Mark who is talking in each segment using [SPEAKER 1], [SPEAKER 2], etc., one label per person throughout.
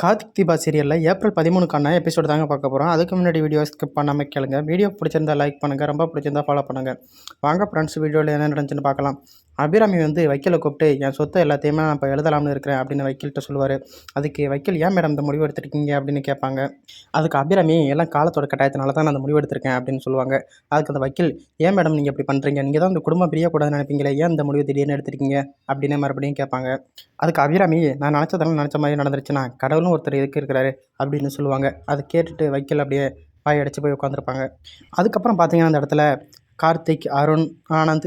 [SPEAKER 1] கார்த்திக் தீபா சீரியலில் April பதிமூணுக்கான episode தாங்க பார்க்க போகிறோம் அதுக்கு முன்னாடி வீடியோ ஸ்கிப் பண்ணாமல் கேளுங்க. வீடியோ பிடிச்சிருந்தா லைக் பண்ணுங்கள் ரொம்ப பிடிச்சிருந்தா ஃபாலோ பண்ணுங்கள் வாங்க ஃப்ரெண்ட்ஸ் வீடியோவில் என்ன நடந்துச்சுன்னு பார்க்கலாம். அபிராமி வந்து வக்கீலை கூப்பிட்டு என் சொத்தை எல்லாத்தையுமே நான் இப்போ எழுதலாம்னு இருக்கிறேன் அப்படின்னு வக்கீல்கிட்ட சொல்லுவார். அதுக்கு வக்கீல் ஏன் மேடம் இந்த முடிவு எடுத்துருக்கீங்க? அப்படின்னு கேட்பாங்க. அதுக்கு அபிராமி எல்லாம் காலத்தோட கட்டாயத்தினால தான் நான் அந்த முடிவு எடுத்திருக்கேன் அப்படின்னு சொல்லுவாங்க. அதுக்கு அந்த வக்கீல் ஏன் மேடம் நீங்கள் இப்படி பண்ணுறீங்க நீங்கள் தான் இந்த குடும்பம் பிரியக்கூடாதுன்னு நினைப்பீங்களே ஏன் இந்த முடிவு திடீர்னு எடுத்திருக்கீங்க? அப்படின்னு மறுபடியும் கேட்பாங்க. அதுக்கு அபிராமி நான் நினச்சதெல்லாம் நினச்ச மாதிரி நடந்துருச்சுன்னா கடவுளும் ஒருத்தர் எதுக்கு இருக்கிறாரு அப்படின்னு சொல்லுவாங்க. அதை கேட்டுட்டு வக்கீல் அப்படியே வாய் அடித்து போய் உட்காந்துருப்பாங்க அதுக்கப்புறம் பார்த்தீங்கன்னா அந்த இடத்துல கார்த்திக் அருண் ஆனந்த்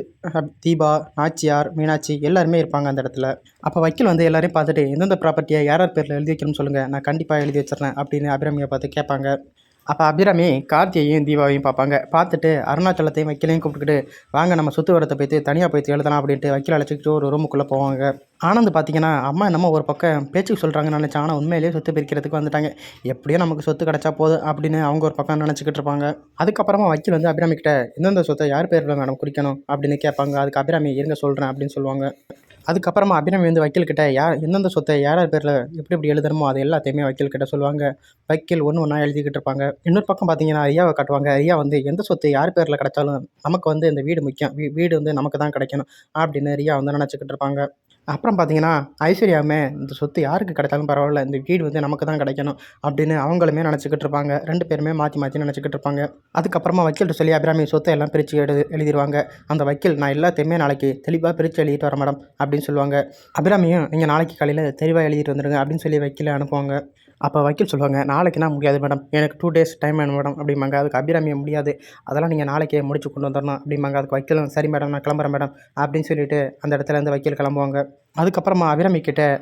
[SPEAKER 1] தீபா நாச்சியார் மீனாட்சி எல்லாருமே இருப்பாங்க அந்த இடத்துல. அப்போ வக்கீல் வந்து எல்லாரையும் பார்த்துட்டு எந்தெந்த ப்ராப்பர்ட்டியை யார் யார் பேரில் எழுதி வைக்கணும்னு சொல்லுங்கள் நான் கண்டிப்பாக எழுதி வச்சிடறேன் அப்படின்னு அபிராமியை பார்த்து கேட்பாங்க. அப்போ அபிராமி கார்த்தியையும் தீபாவையும் பார்ப்பாங்க. பார்த்துட்டு அருணாச்சலத்தையும் வக்கீலையும் கூப்பிட்டுக்கிட்டு வாங்க நம்ம சுற்று வரத்தை போய்த்து தனியாக போய்த்து எழுதலாம் அப்படின்ட்டு வக்கீல் அழைச்சிக்கிட்டு ஒரு ரூமுக்குள்ளே போவாங்க. ஆனந்த் பார்த்தீங்கன்னா அம்மா என்னமோ ஒரு பக்கம் பேச்சுக்கு சொல்கிறாங்கன்னு நினச்சேன் ஆனால் உண்மையிலேயே சொத்து பிரிக்கிறதுக்கு வந்துட்டாங்க. எப்படியோ நமக்கு சொத்து கிடச்சா போதும் அப்படின்னு அவங்க ஒரு பக்கம் நினச்சிக்கிட்டு இருப்பாங்க. அதுக்கப்புறமா வக்கீல் வந்து அபிராமி கிட்ட எந்தெந்த சொத்தை யார் பேரில் மேடம் குறிக்கணும்? அப்படின்னு கேட்பாங்க. அதுக்கு அபிராமி இருங்க சொல்கிறேன் அப்படின்னு சொல்லுவாங்க. அதுக்கப்புறமா அபிராமி வந்து வக்கீல்கிட்ட யார் எந்தெந்த சொத்தை யார் யார் பேரில் எப்படி எப்படி எழுதணுமோ அது எல்லாத்தையுமே வக்கீல்கிட்ட சொல்லுவாங்க. வக்கீல் ஒன்று ஒன்றா எழுதிக்கிட்டு இருப்பாங்க. இன்னொரு பக்கம் பார்த்தீங்கன்னா ஐயாவை காட்டுவாங்க. ஐயா வந்து எந்த சொத்து யார் பேரில் கிடைச்சாலும் நமக்கு வந்து இந்த வீடு முக்கியம். வீ- வீடு வந்து நமக்கு தான் கிடைக்கணும். அப்படின்னு ரியா வந்து நினச்சிக்கிட்டு இருப்பாங்க. அப்புறம் பார்த்தீங்கன்னா ஐஸ்வர்யாவுமே இந்த சொத்து யாருக்கு கிடைச்சாலும் பரவாயில்ல இந்த வீடு வந்து நமக்கு தான் கிடைக்கணும் அப்படின்னு அவங்களுமே நினச்சிக்கிட்டு இருப்பாங்க. ரெண்டு பேருமே மாற்றி மாற்றி நினச்சிக்கிட்டு இருப்பாங்க. அதுக்கப்புறமா வக்கீல்கிட்ட சொல்லி அபிராமி சொத்தை எல்லாம் பிரித்து எழுது எழுதிடுவாங்க அந்த வக்கீல் நான் எல்லாத்தையுமே நாளைக்கு தெளிவாக பிரித்து எழுதிட்டு வர மேடம் அப்படின்னு சொல்லுவாங்க. அபிராமியும் நீங்கள் நாளைக்கு காலையில் தெளிவாக எழுதிட்டு வந்துடுங்க அப்படின்னு சொல்லி வக்கீலை அனுப்புவாங்க. அப்போ வக்கீல் சொல்லுவாங்க நாளைக்குனா முடியாது மேடம். எனக்கு டூ டேஸ் டைம் வேணும் மேடம் அப்படிம்பாங்க. அதுக்கு அபிராமியை முடியாது. அதெல்லாம் நீங்கள் நாளைக்கே முடிச்சு கொண்டு வந்துடணும் அப்படிம்பாங்க. அதுக்கு வக்கீலும் சரி மேடம் நான் கிளம்புறேன் மேடம் அப்படின்னு சொல்லிட்டு அந்த இடத்துல இருந்து வக்கீல் கிளம்புவாங்க. அதுக்கப்புறமா அபிராமி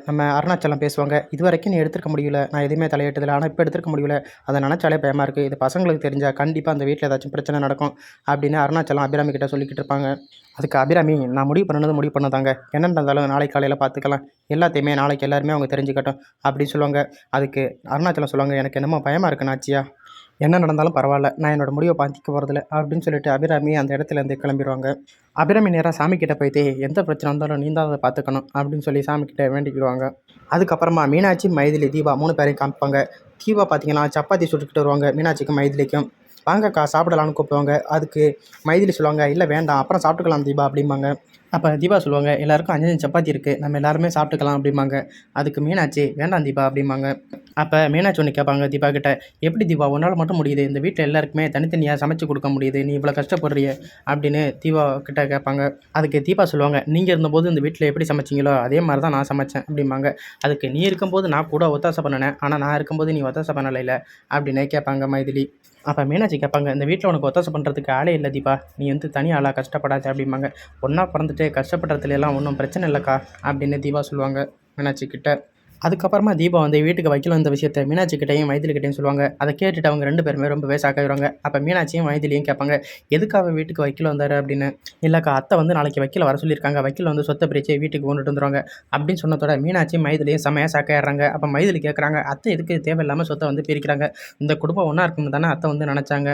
[SPEAKER 1] நம்ம அருணாச்சலம் பேசுவாங்க இது வரைக்கும் நீ எடுத்துருக்க முடியல. நான் எதுவுமே தலையிட்டதில்லை. ஆனால் இப்போ எடுத்துருக்க முடியல. அதை நினச்சாலே பயமாக இருக்குது இது பசங்களுக்கு தெரிஞ்சால் கண்டிப்பாக அந்த வீட்டில் ஏதாச்சும் பிரச்சனை நடக்கும் அப்படின்னு அருணாச்சலம் அபிராமி கிட்ட சொல்லிக்கிட்டு இருப்பாங்க. அதுக்கு அபிராமி நான் முடிவு பண்ணது முடிவு பண்ணதாங்க. என்ன இருந்தாலும் நாளைக்கு காலையில் பார்த்துக்கலாம் எல்லாத்தையுமே நாளைக்கு எல்லாருமே அவங்க தெரிஞ்சுக்கட்டும். அப்படின்னு சொல்லுவாங்க. அதுக்கு அருணாச்சலம் சொல்லுவாங்க எனக்கு என்னமோ பயமாக இருக்குன்னு ஆச்சியா என்ன நடந்தாலும் பரவாயில்ல நான் என்னோட முடிவை பாதிக்க போகிறதில்ல அப்படின்னு சொல்லிட்டு அபிராமி அந்த இடத்துல இருந்து கிளம்பிடுவாங்க. அபிராமி நேராக சாமி கிட்ட போயிட்டு எந்த பிரச்சனை வந்தாலும் நீ தான் அதை பார்த்துக்கணும் அப்படின்னு சொல்லி சாமி கிட்ட வேண்டிக்கிடுவாங்க. அதுக்கப்புறமா மீனாட்சி மைதிலி தீபா மூணு பேரையும் காமிப்பாங்க. தீபா பார்த்தீங்கன்னா சப்பாத்தி சுட்டுக்கிட்டு வருவாங்க மீனாட்சிக்கும் மைதிலிக்கும். வாங்கக்கா சாப்பிடலான்னு கூப்பிடுவாங்க. அதுக்கு மைதிலி சொல்லுவாங்க இல்லை வேண்டாம் அப்புறம் சாப்பிட்டுக்கலாம் தீபா அப்படிம்பாங்க. அப்போ தீபா சொல்லுவாங்க எல்லாருக்கும் அஞ்சு சப்பாத்தி இருக்குது நம்ம எல்லாருமே சாப்பிட்டுக்கலாம் அப்படிம்பாங்க. அதுக்கு மீனாட்சி வேண்டாம் தீபா அப்படிம்பாங்க. அப்போ மீனாட்சி ஒன்று கேட்பாங்க தீபா கிட்ட எப்படி தீபா உன்னால் மட்டும் முடியுது இந்த வீட்டில் எல்லாருக்குமே தனித்தனியாக சமைச்சு கொடுக்க முடியுது நீ இவ்வளோ கஷ்டப்படுறிய அப்படின்னு தீபா கிட்ட கேட்பாங்க. அதுக்கு தீபா சொல்லுவாங்க நீங்கள் இருந்தபோது இந்த வீட்டில் எப்படி சமைச்சிங்களோ அதே மாதிரி தான் நான் சமைச்சேன் அப்படிம்பாங்க. அதுக்கு நீ இருக்கும்போது நான் கூட ஒத்தாசை பண்ணினேன் ஆனால் நான் இருக்கும்போது நீ ஒத்தாசை பண்ணலைல அப்படின்னு கேட்பாங்க மைதிலி. அப்போ மீனாட்சி கேட்பாங்க இந்த வீட்டில் உனக்கு ஒத்தாசை பண்ணுறதுக்கு ஆளே இல்லை தீபா நீ வந்து தனி ஆளாக கஷ்டப்படாச்சு அப்படிம்பாங்க. ஒன்றா பிறந்துட்டு கஷ்டப்படுறதுல எல்லாம் ஒன்றும் பிரச்சனை இல்லைக்கா அப்படின்னு தீபா சொல்லுவாங்க மீனாட்சி கிட்ட அதுக்கப்புறமா தீபா வந்து வீட்டுக்கு வைக்கல இந்த விஷயத்த மீனாட்சி கிட்டையும் சொல்லுவாங்க. அதை கேட்டுட்டு அவங்க ரெண்டு பேருமே ரொம்ப வேசாக்காயிடுவாங்க அப்போ மீனாட்சியும் மைதிலியும் கேட்பாங்க எதுக்காக வீட்டுக்கு வைக்கல வந்தார்? அப்படின்னு. இல்லைக்கா அத்தை வந்து நாளைக்கு வைக்கல வர சொல்லியிருக்காங்க. வைக்கல வந்து சொத்தை பிரித்து வீட்டுக்கு கொண்டுட்டு வந்துருவாங்க. அப்படின்னு சொன்னதோட மீனாட்சி மைதிலையும் செமையாக சாக்காயிடுறாங்க அப்போ மைதிலி கேட்குறாங்க அத்தை எதுக்கு தேவையில்லாமல் சொத்தை வந்து பிரிக்கிறாங்க? இந்த குடும்பம் ஒன்றா இருக்குன்னு தானே அத்தை வந்து நினச்சாங்க.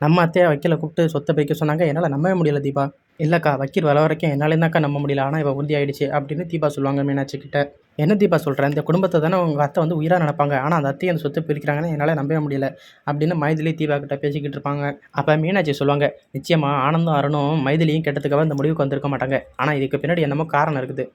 [SPEAKER 1] நம்ம அத்தையை வைக்கல கூப்பிட்டு சொத்தை பிரிக்க சொன்னாங்க. என்னால் நம்பவே முடியல தீபா. இல்லைக்கா வக்கீல் வர வரைக்கும் என்னாலேருந்தாக்கா நம்ப முடியல. ஆனால் இப்போ உறுதி ஆகிடுச்சு அப்படின்னு தீபா சொல்லுவாங்க மீனாட்சி கிட்ட என்ன தீபா சொல்கிறேன் இந்த குடும்பத்தை தானே உங்கள் அத்தை வந்து உயிராக நினைப்பாங்க. ஆனால் அந்த அத்தையை அந்த சொத்து பிரிக்கிறாங்கன்னு என்னால் நம்பவே முடியல அப்படின்னு மைதிலி தீபா கிட்ட பேசிக்கிட்டு இருப்பாங்க. அப்போ மீனாட்சி சொல்லுவாங்க நிச்சயமாக ஆனந்தம் அருணும் மைதிலியும் கெட்டதுக்காக இந்த முடிவுக்கு வந்திருக்க மாட்டாங்க. ஆனால் இதுக்கு பின்னாடி என்னமோ காரணம் இருக்குது.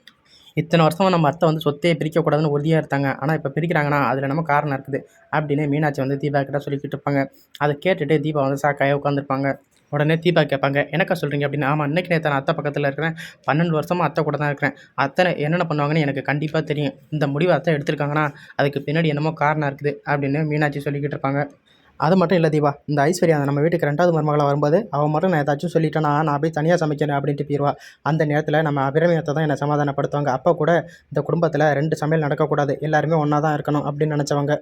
[SPEAKER 1] இத்தனை வருஷம் நம்ம அத்தை வந்து சொத்தையே பிரிக்கக்கூடாதுன்னு உறுதியாக இருந்தாங்க ஆனால் இப்போ பிரிக்கிறாங்கன்னா அதில் நம்ம காரணம் இருக்குது அப்படின்னு மீனாட்சி வந்து தீபா கிட்ட சொல்லிக்கிட்டு இருப்பாங்க. அதை கேட்டுட்டு தீபா வந்து சாக்காய உட்காந்துருப்பாங்க உடனே தீபா கேட்பாங்க எனக்கா சொல்கிறீங்க அப்படின்னு ஆமாம் இன்னைக்கு நேற்று நான் அத்தை பக்கத்தில் இருக்கிறேன். பன்னெண்டு வருஷமாக அத்தை கூட தான் இருக்கிறேன். அத்தை என்னென்ன பண்ணுவாங்கன்னு எனக்கு கண்டிப்பாக தெரியும். இந்த முடிவை அத்தை எடுத்திருக்காங்கன்னா அதுக்கு பின்னாடி என்னமோ காரணம் இருக்குது அப்படின்னு மீனாட்சி சொல்லிக்கிட்டு இருப்பாங்க. அது மட்டும் இல்லை தீபா இந்த ஐஸ்வர்யா நம்ம வீட்டுக்கு ரெண்டாவது மருமகளாக வரும்போது அவன் மட்டும் நான் ஏதாச்சும் சொல்லிட்டேன்னா நான் போய் தனியாக சமைக்கிறேன் அப்படின்ட்டு போயிடுவா அந்த நேரத்தில் நம்ம அபிரமியத்தை தான் என்னை சமாதானப்படுத்துவாங்க. அப்போ கூட இந்த குடும்பத்தில் ரெண்டு சமையல் நடக்கக்கூடாது. எல்லாருமே ஒன்றா தான் இருக்கணும் அப்படின்னு நினச்சவங்க.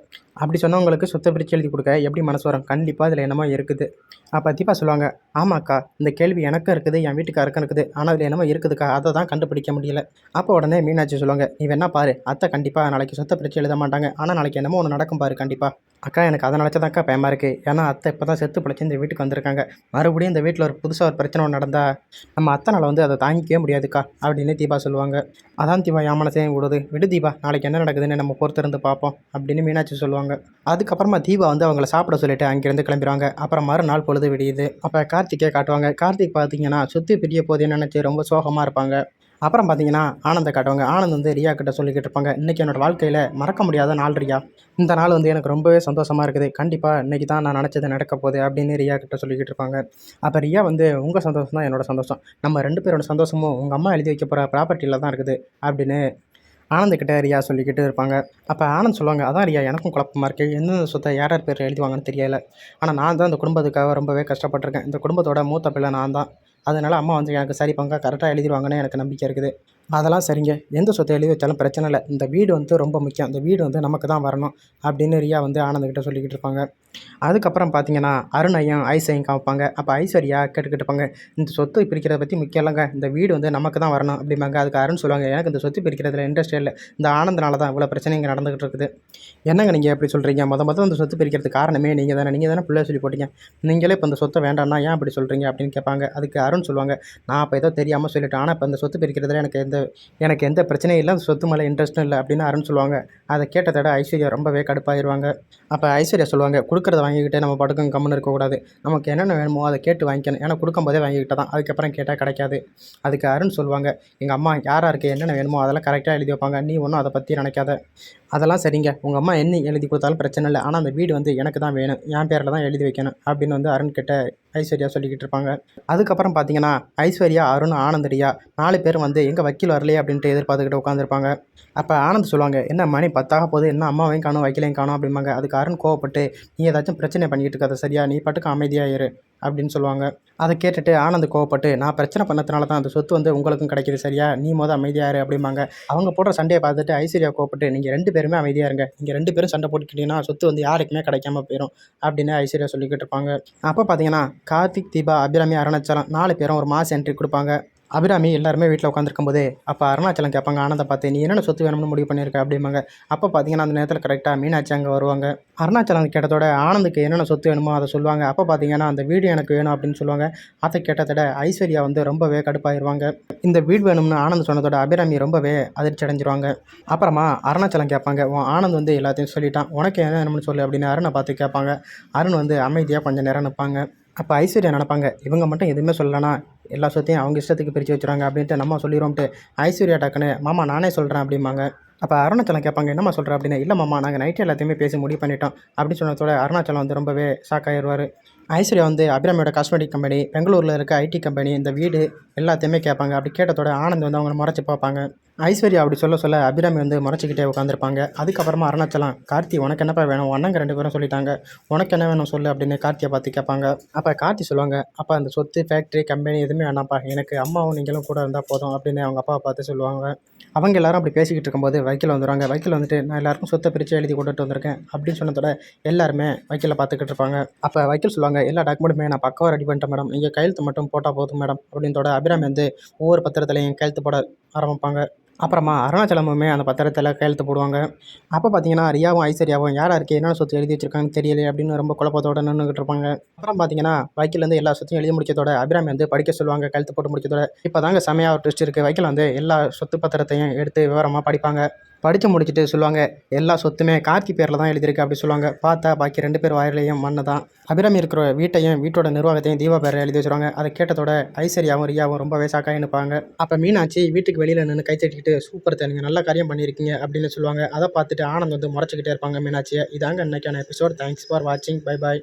[SPEAKER 1] அப்படி சொன்னவங்களுக்கு சுத்த பிரித்து எழுதி கொடுக்க எப்படி மனசு வரும்? கண்டிப்பாக இதில் என்னமோ இருக்குது. அப்போ தீபா சொல்லுவாங்க ஆமாக்கா இந்த கேள்வி எனக்கும் இருக்குது என் வீட்டுக்காருக்கும் இருக்குது. ஆனால் அதில் என்னமோ இருக்குதுக்கா? அதை தான் கண்டுபிடிக்க முடியல. அப்போ உடனே மீனாட்சி சொல்லுவாங்க நீ வேணா பாரு அத்தை கண்டிப்பாக நாளைக்கு சுத்த பிரித்து எழுத மாட்டாங்க. ஆனால் நாளைக்கு என்னமோ ஒன்று நடக்கும் பாரு கண்டிப்பாக அக்கா எனக்கு அதை நினச்சதாக்கா பயமாக இருக்குது ஏன்னா அத்தை இப்போ தான் செத்து பிழைச்சி இந்த வீட்டுக்கு வந்திருக்காங்க. மறுபடியும் இந்த வீட்டில் ஒரு புதுசாக ஒரு பிரச்சனை ஒன்று நடந்தால் நம்ம அத்தனால் வந்து அதை தாங்கிக்கவே முடியாதுக்கா அப்படின்னு தீபா சொல்லுவாங்க. அதான் தீபா என் விடுது? விடு தீபா நாளைக்கு என்ன நடக்குதுன்னு நம்ம பொறுத்திருந்து பார்ப்போம் அப்படின்னு மீனாட்சி சொல்லுவாங்க. அதுக்கப்புறமா தீபா வந்து அவங்கள சாப்பிட சொல்லிட்டு அங்கேருந்து கிளம்பிடுவாங்க. அப்புறம் மறுநாள் பொழுது விடியுது. அப்போ கார்த்திக்கே காட்டுவாங்க. கார்த்திக் பார்த்தீங்கன்னா சுற்றி பிரிய போதே நினச்சி ரொம்ப சோகமாக இருப்பாங்க. அப்புறம் பார்த்தீங்கன்னா ஆனந்த காட்டுவாங்க. ஆனந்த் வந்து ரியா கிட்ட சொல்லிக்கிட்டு இருப்பாங்க இன்றைக்கி என்னோடய வாழ்க்கையில் மறக்க முடியாத நாள் ரியா. இந்த நாள் வந்து எனக்கு ரொம்பவே சந்தோஷமாக இருக்குது. கண்டிப்பாக இன்றைக்கி தான் நான் நினச்சது நடக்க போகுது அப்படின்னு ரியா கிட்ட சொல்லிக்கிட்டு இருப்பாங்க. அப்போ ரியா வந்து உங்கள் சந்தோஷம் தான் என்னோடய சந்தோஷம். நம்ம ரெண்டு பேரோட சந்தோஷமும் உங்கள் அம்மா எழுதி வைக்க போகிற ப்ராப்பர்ட்டியில் தான் இருக்குது அப்படின்னு ஆனந்தக்கிட்ட ரியா சொல்லிக்கிட்டு இருப்பாங்க. அப்போ ஆனந்த் சொல்லுவாங்க அதான் ரியா எனக்கும் குழப்பமாக இருக்குது எந்தெந்த சொத்தை யார் யார் பேர் எழுதுவாங்கன்னு தெரியல. ஆனால் நான் தான் இந்த குடும்பத்துக்காக ரொம்பவே கஷ்டப்பட்டிருக்கேன். இந்த குடும்பத்தோட மூத்த பிள்ளை நான் தான். அதனால் அம்மா வந்து எனக்கு சரி பங்கா கரெக்டாக எழுதிடுவாங்கன்னு எனக்கு நம்பிக்கை இருக்குது. அதெல்லாம் சரிங்க. எந்த சொத்தை எழுதி வச்சாலும் பிரச்சனை இல்லை. இந்த வீடு வந்து ரொம்ப முக்கியம். இந்த வீடு வந்து நமக்கு தான் வரணும் அப்படின்னு ரியா வந்து ஆனந்த்கிட்ட சொல்லிக்கிட்டு இருப்பாங்க. அதுக்கப்புறம் பார்த்தீங்கன்னா அருண் ஐயன் ஐஸ் ஐயும் காமிப்பாங்க அப்போ ஐஸ்வர்யா கேட்டுக்கிட்டு இருப்பாங்க. இந்த சொத்து பிரிக்கிறத பற்றி முக்கியம் இல்லைங்க. இந்த வீடு வந்து நமக்கு தான் வரணும் அப்படிம்பாங்க. அதுக்கு அருண் சொல்லுவாங்க எனக்கு இந்த சொத்து பிரிக்கிறதுல இன்ட்ரெஸ்ட் இல்லை. இந்த ஆனந்தனால தான் இவ்வளோ பிரச்சனை இங்கே நடந்துகிட்டு இருக்குது. என்னங்க நீங்கள் எப்படி சொல்கிறீங்க மொதல் மொதல் அந்த சொத்து பிரிக்கிறதுக்கு காரணமே நீங்கள் தானே. நீங்கள் தானே பிள்ளை சொல்லி போட்டீங்க. நீங்களே இப்போ இந்த சொத்தை வேண்டாம்னா ஏன் அப்படி சொல்கிறீங்க அப்படின்னு கேட்பாங்க. அதுக்கு அருண் சொல்லுவாங்க நான் அப்போ ஏதோ தெரியாமல் சொல்லிட்டேன். ஆனால் இப்போ இந்த சொத்து பிரிக்கிறதுல எனக்கு எந்த எனக்கு எந்த பிரச்சனையும் இல்லை சொத்து மேலே இன்ட்ரெஸ்ட்டும் இல்லை அப்படின்னு அருண் சொல்லுவாங்க. அதை கேட்டதோட ஐஸ்வர்யா ரொம்பவே கடுப்பாயிருவாங்க. அப்போ ஐஸ்வர்யா சொல்லுவாங்க கொடுக்குறத வாங்கிக்கிட்டே நம்ம படுக்கும் கம்முன்னு இருக்கக்கூடாது. நமக்கு என்னென்ன வேணுமோ அதை கேட்டு வாங்கிக்கணும். ஏன்னா கொடுக்கும்போதே வாங்கிக்கிட்ட தான். அதுக்கப்புறம் கேட்டால் கிடைக்காது. அதுக்கு அருண் சொல்லுவாங்க எங்கள் அம்மா யார் யாருக்கு என்னென்ன வேணுமோ அதெல்லாம் கரெக்டாக எழுதி வைப்பாங்க. நீ ஒன்றும் அதை பற்றி நினைக்காத. அதெல்லாம் சரிங்க. உங்கள் அம்மா என்ன எழுதி கொடுத்தாலும் பிரச்சனை இல்லை. ஆனால் அந்த வீடு வந்து எனக்கு தான் வேணும். என் பேரில் தான் எழுதி வைக்கணும். அப்படின்னு வந்து அருண் கிட்ட ஐஸ்வர்யா சொல்லிக்கிட்டு இருப்பாங்க. அதுக்கப்புறம் பார்த்தீங்கன்னா ஐஸ்வர்யா அருண் ஆனந்தடியா நாலு பேரும் வந்து எங்கே வக்கீல் வரலையே அப்படின்ட்டு எதிர்பார்த்துக்கிட்டு உட்காந்துருப்பாங்க. அப்போ ஆனந்த் சொல்லுவாங்க என்ன மணி பத்தாக போகுது? என்ன அம்மாவையும் காணும் வக்கீலையும் காணும்? அப்படிம்பாங்க. அதுக்கு அருண் கோவப்பட்டு நீ ஏதாச்சும் பிரச்சனை பண்ணிக்கிட்டு இருக்காத சரியா? நீ பாட்டுக்கு அமைதியாக இரு அப்படின்னு சொல்லுவாங்க. அதை கேட்டுட்டு ஆனந்த் கோவப்பட்டு நான் பிரச்சனை பண்ணதுனால தான் அந்த சொத்து வந்து உங்களுக்கும் கிடைக்கிது சரியா? நீ மொதல் அமைதியாக இரு அப்படிம்பாங்க. அவங்க போடுற சண்டையை பார்த்துட்டு ஐஸ்வர்யா கோவப்பட்டு நீங்கள் ரெண்டு பேருமே அமைதியாக இருங்க. நீங்கள் ரெண்டு பேரும் சண்டை போட்டுக்கிட்டீங்கன்னா சொத்து வந்து யாருக்குமே கிடைக்காம போயிடும் அப்படின்னு ஐஸ்வர்யா சொல்லிக்கிட்டு இருப்பாங்க. அப்போ பார்த்தீங்கன்னா கார்த்திக் தீபா அபிராமி அருணாச்சலம் நாலு பேரும் ஒரு மாஸ் என்ட்ரி கொடுப்பாங்க. அபிராமி எல்லாருமே வீட்டில் உட்காந்துருக்கும் போதே அப்போ அருணாச்சலம் கேட்பாங்க ஆனந்தை பார்த்து நீ என்னென்ன சொத்து வேணும்னு முடிவு பண்ணியிருக்க? அப்படிம்பாங்க. அப்போ பார்த்தீங்கன்னா அந்த நேரத்தில் கரெக்டாக மீனாட்சி அங்கே வருவாங்க. அருணாச்சலம் கேட்டதோட ஆனந்துக்கு என்னென்ன சொத்து வேணுமோ அதை சொல்லுவாங்க. அப்போ பார்த்தீங்கன்னா அந்த வீடு எனக்கு வேணும் அப்படின்னு சொல்லுவாங்க. அதை கேட்டதோட ஐஸ்வர்யா வந்து ரொம்பவே கடுப்பாயிருவாங்க. இந்த வீடு வேணும்னு ஆனந்த் சொன்னதோட அபிராமி ரொம்பவே அதிர்ச்சி அடைஞ்சிருவாங்க அப்புறமா அருணாச்சலம் கேட்பாங்க உன் ஆனந்த் வந்து எல்லாத்தையும் சொல்லிட்டான். உனக்கு என்ன வேணும்னு சொல்லு அப்படின்னு அருணை பார்த்து கேட்பாங்க அருண் வந்து அமைதியாக கொஞ்சம் நேரம் நிற்பாங்க அப்போ ஐஸ்வர்யா நினப்பாங்க இவங்க மட்டும் எதுவுமே சொல்லலனா எல்லா சொத்தையும் அவங்க இஷ்டத்துக்கு பிரித்து வச்சுறாங்க அப்படின்ட்டு நம்ம சொல்லிடுவோம்ட்டு ஐஸ்வர்யா டக்குன்னு மாமா நானே சொல்கிறேன் அப்படிம்பாங்க. அப்போ அருணாச்சலம் கேட்பாங்க என்னம்மா சொல்கிற அப்படின்னு இல்லை மாமா நாங்கள் நைட்டு எல்லாத்தையுமே பேசி முடிவு பண்ணிட்டோம் அப்படின்னு சொன்னதோட அருணாச்சலம் வந்து ரொம்பவே ஷாக் ஆயிடுவார். ஐஸ்வர்யா வந்து அபிராமியோட காஸ்மெட்டிக் கம்பெனி பெங்களூரில் இருக்க ஐடி கம்பெனி இந்த வீடு எல்லாத்தையுமே கேட்பாங்க. அப்படி கேட்டதோட ஆனந்த் வந்து அவங்கள முறைச்சி பார்ப்பாங்க. ஐஸ்வர்யா அப்படி சொல்ல சொல்ல அபிராமி வந்து முறைச்சிக்கிட்டே உட்காந்துருப்பாங்க அதுக்கப்புறமா அருணாச்சலம் கார்த்தி உனக்கு என்னப்பா வேணும்? அண்ணங்க ரெண்டு பேரும் சொல்லிட்டாங்க. உனக்கு என்ன வேணும் சொல்லு அப்படின்னு கார்த்தியை பார்த்து கேட்பாங்க. அப்போ கார்த்தி சொல்லுவாங்க அப்போ அந்த சொத்து ஃபேக்ட்ரி கம்பெனி எதுவுமே வேணாம்ப்பா. எனக்கு அம்மாவும் நீங்களும் கூட இருந்தால் போதும் அப்படின்னு அவங்க அப்பாவை பார்த்து சொல்லுவாங்க. அவங்க எல்லாரும் அப்படி பேசிக்கிட்டு இருக்கும்போது வைக்கல் வந்துடுவாங்க வைக்கல் வந்துட்டு நான் எல்லாருக்கும் சொத்தை பிரித்து எழுதி கொண்டுட்டு வந்திருக்கேன் அப்படின்னு சொன்னதோட எல்லாருமே வைக்கலை பார்த்துக்கிட்டு இருப்பாங்க. அப்போ வைக்கல் சொல்லுவாங்க எல்லா டாக்குமெண்ட்டுமே நான் பக்கவாக ரெடி பண்ணிட்டேன் மேடம். நீங்கள் கையெழுத்து மட்டும் போட்டால் போதும் மேடம் அப்படின்றதோட அபிராமி வந்து ஒவ்வொரு பத்திரத்துலையும் கையெழுத்து போட ஆரம்பிப்பாங்க. அப்புறமா அருணாச்சலமுமே அந்த பத்திரத்தில் கையெழுத்து போடுவாங்க. அப்போ பார்த்தீங்கன்னா ரியாவும் ஐஸ்வர்யாவும் யார் யாருக்கு என்னென்ன சொத்து எழுதி வச்சிருக்காங்கன்னு தெரியல அப்படின்னு ரொம்ப குழப்பத்தோட நின்றுக்கிட்டு இருப்பாங்க. அப்புறம் பார்த்தீங்கன்னா வைக்கிலேருந்து எல்லா சொத்தையும் எழுதி முடிச்சதோட அபிராமி வந்து படிக்க சொல்லுவாங்க கையெழுத்து போட்டு முடிச்சதோட இப்போ தாங்க செமையாக ஒரு ட்விஸ்ட் இருக்குது வைக்கில் வந்து எல்லா சொத்து பத்திரத்தையும் எடுத்து விவரமாக படிப்பாங்க. படித்து முடிச்சுட்டு சொல்லுவாங்க எல்லா சொத்துமே கார்த்தி பேரில் தான் எழுதியிருக்கு அப்படி சொல்லுவாங்க. பார்த்தா பாக்கி ரெண்டு பேர் வாயிலையும் மண்ணு தான். அபிராமி இருக்கிற வீட்டையும் வீட்டோட நிர்வாகத்தையும் தீபா பேரில் எழுதி வச்சுருவாங்க. அதை கேட்டதோட ஐஸ்வர்யாவும் ரியாவும் ரொம்பவே சாக்காக நிற்பாங்க அப்போ மீனாட்சி வீட்டுக்கு வெளியில் நின்று கை தட்டிக்கிட்டு சூப்பர் நீங்கள் நல்ல காரியம் பண்ணியிருக்கீங்க அப்படின்னு சொல்லுவாங்க. அதை பார்த்துட்டு ஆனந்த் வந்து முறைச்சிக்கிட்டே இருப்பாங்க மீனாட்சியை. இதாங்க இன்னைக்கான எபிசோட் தேங்க்ஸ் ஃபார் வாட்சிங் பை பாய்